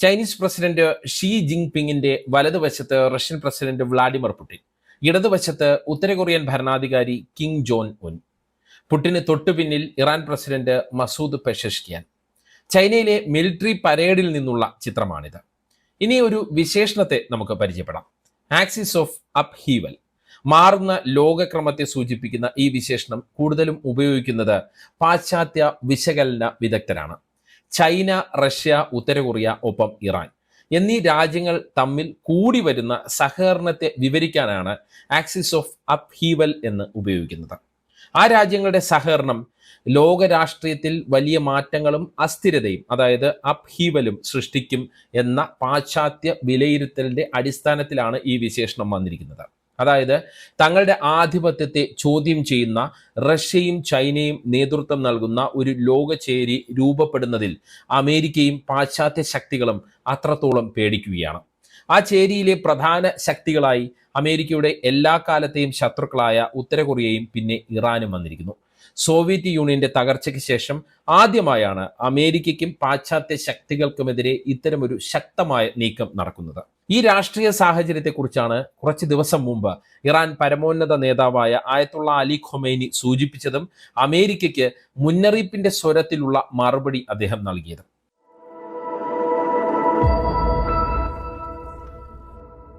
Chinese president Xi ജിങ് പിങ്ങിന്റെ വലതുവശത്ത് റഷ്യൻ പ്രസിഡന്റ് വ്ളാഡിമിർ പുടിൻ ഇടതുവശത്ത് ഉത്തര കൊറിയൻ ഭരണാധികാരി കിം ജോൺ ഉൻ പുടിന് തൊട്ടുപിന്നിൽ ഇറാൻ പ്രസിഡന്റ് മസൂദ് പെഷഷ്കിയാൻ. ചൈനയിലെ മിലിറ്ററി പരേഡിൽ നിന്നുള്ള ചിത്രമാണിത്. ഇനി ഒരു വിശേഷണത്തെ നമുക്ക് പരിചയപ്പെടാം. ആക്സിസ് ഓഫ് അപ് ഹീവൽ മാറുന്ന ലോകക്രമത്തെ സൂചിപ്പിക്കുന്ന ഈ വിശേഷണം കൂടുതലും ഉപയോഗിക്കുന്നത് പാശ്ചാത്യ വിശകലന വിദഗ്ധരാണ്. ചൈന റഷ്യ ഉത്തര കൊറിയ ഒപ്പം ഇറാൻ എന്നീ രാജ്യങ്ങൾ തമ്മിൽ കൂടി വരുന്ന സഹകരണത്തെ വിവരിക്കാനാണ് ആക്സിസ് ഓഫ് അപ്ഹീവൽ എന്ന് ഉപയോഗിക്കുന്നത്. ആ രാജ്യങ്ങളുടെ സഹകരണം ലോക രാഷ്ട്രീയത്തിൽ വലിയ മാറ്റങ്ങളും അസ്ഥിരതയും അതായത് അപ്ഹീവലും സൃഷ്ടിക്കും എന്ന പാശ്ചാത്യ വിലയിരുത്തലിന്റെ അടിസ്ഥാനത്തിലാണ് ഈ വിശേഷണം വന്നിരിക്കുന്നത്. അതായത് തങ്ങളുടെ ആധിപത്യത്തെ ചോദ്യം ചെയ്യുന്ന റഷ്യയും ചൈനയും നേതൃത്വം നൽകുന്ന ഒരു ലോകചേരി രൂപപ്പെടുന്നതിൽ അമേരിക്കയും പാശ്ചാത്യ ശക്തികളും അത്രത്തോളം പേടിക്കുകയാണ്. ആ ചേരിയിലെ പ്രധാന ശക്തികളായി അമേരിക്കയുടെ എല്ലാ കാലത്തെയും ശത്രുക്കളായ ഉത്തര കൊറിയയും പിന്നെ ഇറാനും വന്നിരിക്കുന്നു. സോവിയറ്റ് യൂണിയന്റെ തകർച്ചയ്ക്ക് ശേഷം ആദ്യമായാണ് അമേരിക്കയ്ക്കും പാശ്ചാത്യ ശക്തികൾക്കുമെതിരെ ഇത്തരമൊരു ശക്തമായ നീക്കം നടക്കുന്നത്. ഈ രാഷ്ട്രീയ സാഹചര്യത്തെക്കുറിച്ചാണ് കുറച്ച് ദിവസം മുമ്പ് ഇറാൻ പരമോന്നത നേതാവായ ആയത്തുള്ള അലി ഖൊമൈനി സൂചിപ്പിച്ചതും അമേരിക്കയ്ക്ക് മുന്നറിയിപ്പിന്റെ സ്വരത്തിലുള്ള മറുപടി അദ്ദേഹം നൽകിയത്.